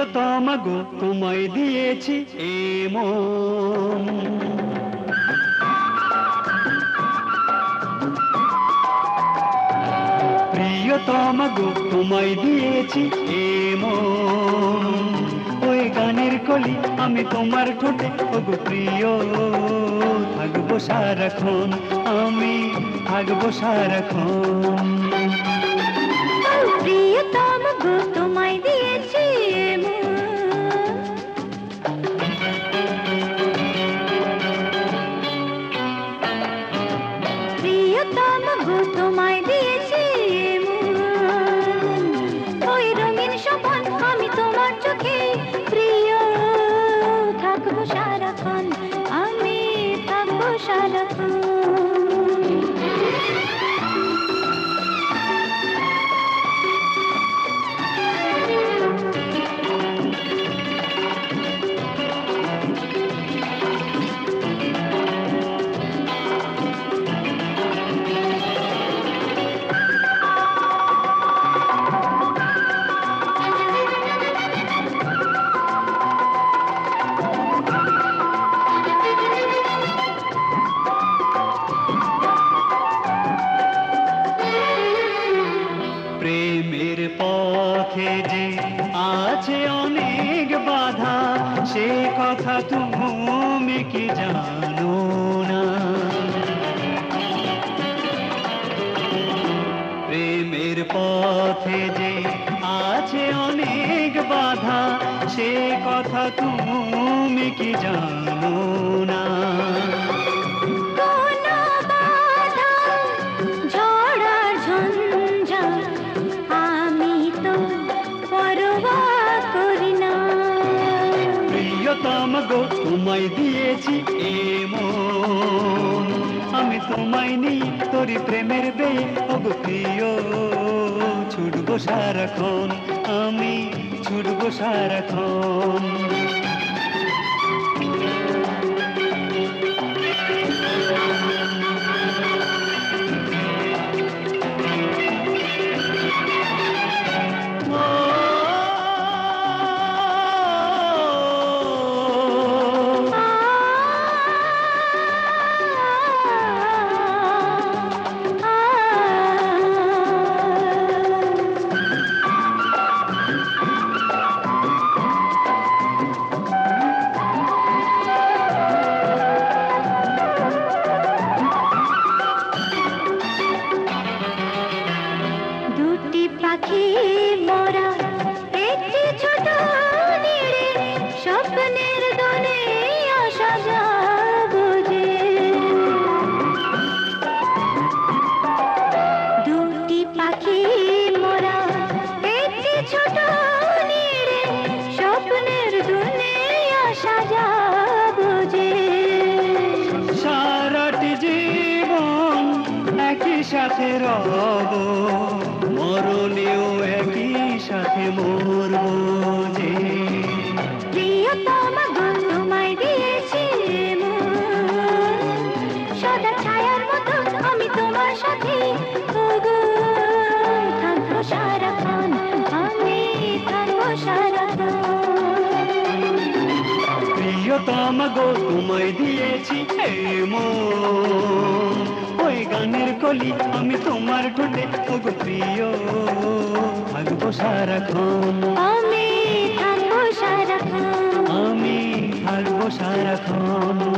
প্রিয়তম গো তোমায় দিয়েছি এমন প্রিয়তম গো তোমায় দিয়েছি এমন ওই গানের কলি আমি তোমার ঠোঁটে, ওগো প্রিয়, থাকব সারাক্ষণ আমি, থাকব সারাক্ষণ। প্রিয়তম গো তোমায় থাকব সারাক্ষণ পথে যে আছে অনেক বাধা, সে কথা তুমি কি জানো না? প্রেমের পথে যে আছে অনেক বাধা, সে কথা তুমি কি জানো না? গো, তোমায় দিয়েছি এমন আমি তোমায় নি তোর প্রেমের বেয়ে ওগো ছুটবো সারাক্ষণ। আমি ছুটবো সারাক্ষণ। একই সাথে রব মরণেও একই সাথে মরব যে। প্রিয়তম প্রিয়তম গো তোমায় দিয়েছি ওই গানের কলি আমি তোমার ঠোঁটে ওগো প্রিয়। থাকব সারাক্ষণ। আমি থাকব সারাক্ষণ। আমি থাকব সারাক্ষণ।